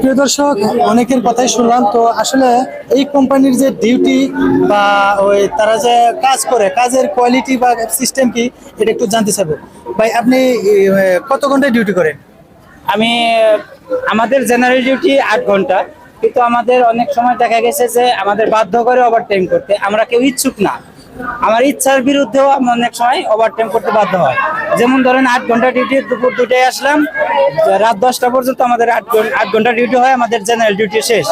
প্রিয় দর্শক, অনেকের কথাই শুনলাম। তো আসলে এই কোম্পানির যে ডিউটি বা ওই তারা যে কাজ করে, কাজের কোয়ালিটি বা সিস্টেম কি, এটা একটু জানতে চাবো ভাই, আপনি কত ঘন্টায় ডিউটি করেন? আমি, আমাদের জেনারেল ডিউটি আট ঘণ্টা। কিন্তু আমাদের অনেক সময় দেখা গেছে যে আমাদের বাধ্য করে ওভার টাইম করতে। আমরা কেউ ইচ্ছুক না। আমার ইচ্ছার বিরুদ্ধেও আমি অনেক সময় ওভার টাইম করতে বাধ্য হয়। যেমন ধরেন আট ঘণ্টা ডিউটি দুপুর দুটায় আসলাম, রাত দশটা পর্যন্ত আমাদের আট আট ঘণ্টা ডিউটি হয়, আমাদের জেনারেল ডিউটি শেষ।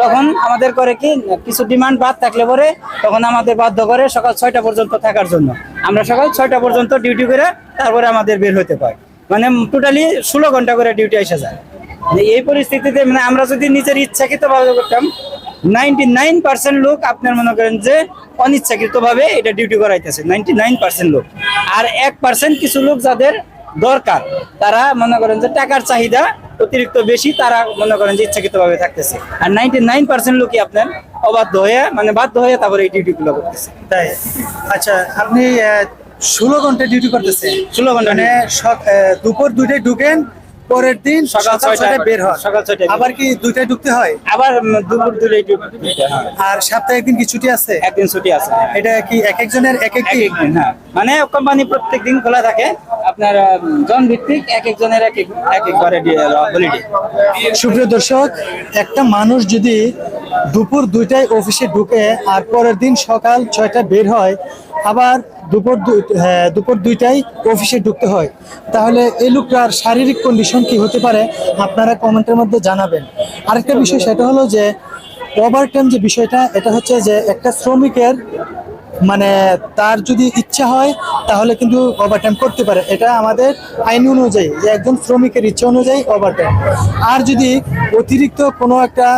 তখন আমাদের করে কি, কিছু ডিমান্ড বাদ থাকলে পরে তখন আমাদের বাধ্য করে সকাল ছয়টা পর্যন্ত থাকার জন্য। আমরা সকাল ছয়টা পর্যন্ত ডিউটি করে তারপরে আমাদের বের হতে পারি মানে টোটালি ষোলো ঘণ্টা করে ডিউটি এসে যায়। মানে এই পরিস্থিতিতে মানে আমরা যদি নিজের ইচ্ছাকৃত ভাবে করতাম নাইনটি নাইন পার্সেন্ট লোক আপনার মনে করেন যে অনিচ্ছাকৃত ভাবে এটা ডিউটি করাইতেছে। নাইনটি নাইন পার্সেন্ট লোক। আর এক পার্সেন্ট কিছু লোক যাদের দরকার তারা মনে করেন যে টাকার চাহিদা অতিরিক্ত বেশি তারা মনে করেন যে ইচ্ছাকৃত ভাবে থাকতেছে। আর নাইনটি নাইন পার্সেন্ট লোকই আপনার অবাধ্য হয়ে মানে বাধ্য হয়ে তারপরে এই ডিউটি গুলো করতেছে। তাই? আচ্ছা আপনি ষোলো ঘণ্টা ডিউটি করতেছেন। 16 ঘণ্টা মানে দুপুর দুইটায় ঢুকেন পরের দিন সকাল ছয়টায় বের হয় সকাল ছয়টায় আবার কি দুইটায় ঢুকতে হয়? আবার দুপুর দুটো ডিউটি হয়। আর সপ্তাহে একদিন কি ছুটি আছে? একদিন ছুটি আছে এটা কি এক একজনের এক এক দিন হ্যাঁ। মানে কোম্পানি প্রত্যেক দিন খোলা থাকে। আপনার উম, জন ভিত্তিক এক একজনের এক এক এক একবারে হলিডে সুপ্রিয় দর্শক একটা মানুষ যদি দুপুর দুইটায় অফিসে ঢুকে আর পরের দিন সকাল ছয়টা বের হয় আবার দুপুর হ্যাঁ, দুপুর দুইটায় অফিসে ঢুকতে হয়। তাহলে এই লোকটার শারীরিক কন্ডিশন কি হতে পারে আপনারা কমেন্টের মধ্যে জানাবেন। আরেকটা বিষয় সেটা হলো যে ওভার টাইম যে বিষয়টা এটা হচ্ছে যে একটা শ্রমিকের মানে তার যদি ইচ্ছা হয়, তাহলে কিন্তু ওভারটাইম করতে পারে। এটা আমাদের আইন অনুযায়ী, যে একজন শ্রমিকের ইচ্ছা অনুযায়ী ওভারটাইম আর যদি অতিরিক্ত কোনো একটা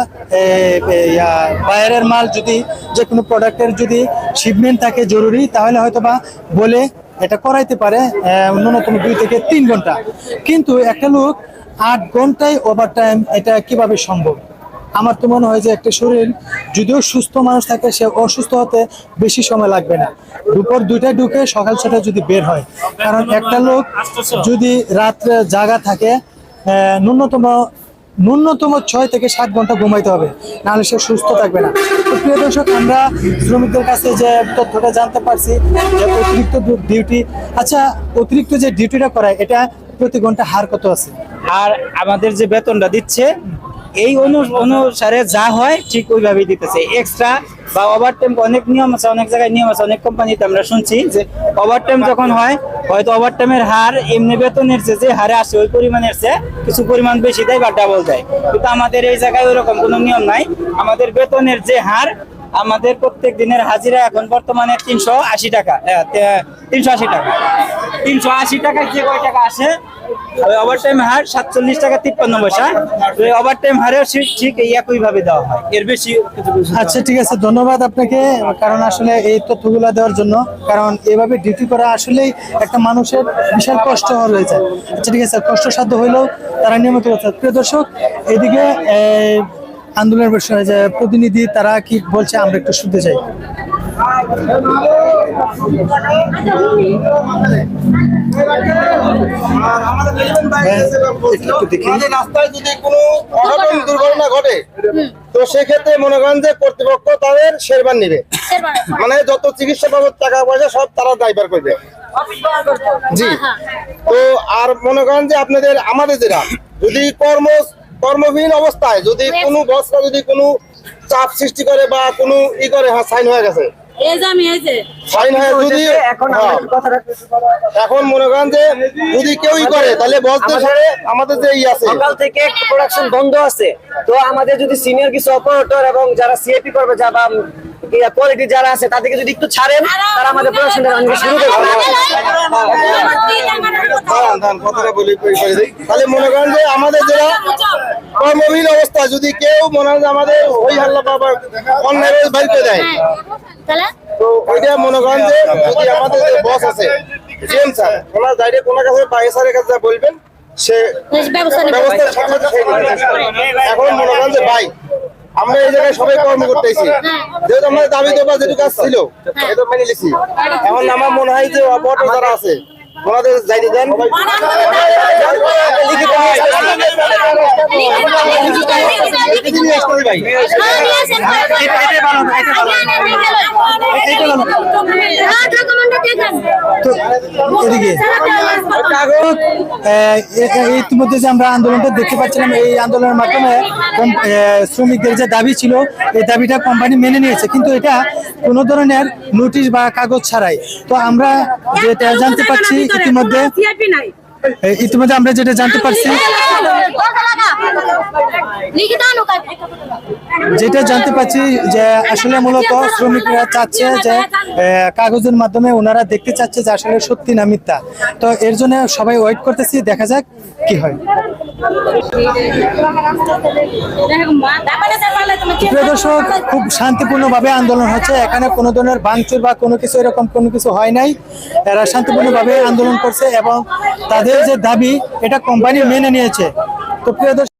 বাইরের মাল যদি, যে কোনো প্রোডাক্টের যদি শিপমেন্ট থাকে জরুরি, তাহলে হয়তো বা বলে এটা করাইতে পারে ন্যূনতম দুই থেকে তিন ঘণ্টা। কিন্তু একটা লোক আট ঘন্টায় ওভারটাইম এটা কীভাবে সম্ভব? আমার তো মনে হয় যে একটা শরীর, যদিও সুস্থ মানুষ থাকে, সে অসুস্থ হতে বেশি সময় লাগবে না। দুপুর দুইটায় ঢুকে সকাল ছটায় যদি বের হয়, কারণ একটা লোক যদি রাত্রে জাগা থাকে ন্যূনতম ন্যূনতম ছয় থেকে সাত ঘণ্টা ঘুমাইতে হবে, নাহলে সে সুস্থ থাকবে না। তো প্রিয় দর্শক, আমরা শ্রমিকদের কাছে যে তথ্যটা জানতে পারছি, যে অতিরিক্ত ডিউটি আচ্ছা অতিরিক্ত যে ডিউটিটা করায়, এটা প্রতি ঘণ্টা হার কত আছে? আর আমাদের যে বেতনটা দিচ্ছে এই অনু- অনুসারে যা হয় ঠিক ওইভাবেই দিতেছে। এক্সট্রা বা ওভার টাইম অনেক নিয়ম আছে, অনেক জায়গায় নিয়ম আছে, অনেক কোম্পানিতে আমরা শুনছি যে ওভার টাইম যখন হয়, হয়তো ওভার টাইমের হার এমনি বেতনের যে হারে আসে, ওই পরিমাণের চেয়ে কিছু পরিমাণ বেশি দেয় বা ডাবল দেয়। কিন্তু আমাদের এই জায়গায় ওই রকম কোনো নিয়ম নাই। আমাদের বেতনের যে হার আমাদের প্রত্যেক দিনের হাজিরা এখন বর্তমানে তিনশো আশি টাকা তিনশো আশি টাকা। তিনশো আশি টাকা যে কয় টাকা আসে? ওভার টাইম হার সাতচল্লিশ টাকা তিপ্পান্ন ঠিক ঠিক এই একই দেওয়া হয়। এর বেশি আচ্ছা ঠিক আছে, ধন্যবাদ আপনাকে, কারণ আসলে এই দেওয়ার জন্য, কারণ এভাবে ডিউটি করা আসলেই একটা মানুষের বিশাল কষ্ট আচ্ছা ঠিক আছে, কষ্টসাধ্য হইলেও তারা নিয়মিত প্রিয় দর্শক, এদিকে আন্দোলনের বিষয়ে যে প্রতিনিধি তারা কি বলছে আমরা একটু শুনতে চাই। রাস্তায় যদি কোনো অঘটন দুর্ঘটনা ঘটে তো সেক্ষেত্রে মনে করেন যে কর্তৃপক্ষ তাদের শেরবান নিবে। মানে যত চিকিৎসা বাবদ টাকা পয়সা সব তারা ড্রাইভার করবে। জি। তো আর মনে করেন যে আপনাদের আমাদের যেটা যদি কর্ম কর্মবিহীন অবস্থায় যদি কোনো বস্তা যদি কোনো চাপ সৃষ্টি করে বা কোনো ই করে হ্যাঁ সাইন হয়ে গেছে। হয়ে যদি হ্যাঁ, এখন মনে করেন যে যদি কেউই করে তাহলে আমাদের যে ই আছে। সকাল থেকে প্রোডাকশন বন্ধ আছে। তো আমাদের যদি সিনিয়র কিছু অপারেটর এবং যারা সিএপি করবে যা কোয়ালিটি যারা আছে তাদেরকে যদি একটু ছাড়েন তারা আমাদের প্রোডাকশন শুরু করবে। দাঁড়ান, দাঁড়ান, কথাটা বলি বলি বলি দিই। তাহলে মনে করেন যে আমাদের যারা কর্মহীন অবস্থা যদি কেউ মনে হয় আমাদের ওই হাল্লা বাবা অন্যায় বাইর করে দেয় তাহলে? তো ওইটা মনে করেন যে যদি আমাদের যে বস আছে জিএম স্যার ওনার কাছে স্যারের কাছে বলবেন সে ব্যবস্থা। সাথে। এখন মনে করেন যে ভাই আমরা এই জায়গায় সবাই কর্ম করতেছি। যেহেতু আমাদের দাবি দেওয়া যেটুকু কাজ ছিল এটা মেনে নিছি। এখন আমার মনে হয় যে অপরাধ যারা আছে ওনাদের যাইতে দেন। ভাই ইতিমধ্যে যে আমরা আন্দোলনটা দেখতে পাচ্ছিলাম এই আন্দোলনের মাধ্যমে শ্রমিকদের যে দাবি ছিল এই দাবিটা কোম্পানি মেনে নিয়েছে। কিন্তু এটা কোনো ধরনের নোটিশ বা কাগজ ছাড়াই। তো আমরা যেটা জানতে পারছি ইতিমধ্যে ইতিমধ্যে আমরা যেটা জানতে পারছি যেটা জানতে পারছি যে আসলে মূলত শ্রমিকরা চাচ্ছে যে কাগজের মাধ্যমে ওনারা দেখতে চাচ্ছে যে আসলে সত্যি না মিথ্যা। তো এর জন্য সবাই ওয়েট করতেছি, দেখা যাক কি হয়। প্রিয় দর্শক, খুব শান্তিপূর্ণভাবে আন্দোলন হচ্ছে। এখানে কোনো ধরনের ভাঙচুর বা কোনো কিছু এরকম কোনো কিছু হয় নাই। এরা শান্তিপূর্ণভাবে আন্দোলন করছে এবং তাদের যে দাবি, এটা কোম্পানি মেনে নিয়েছে। তো প্রিয় দর্শক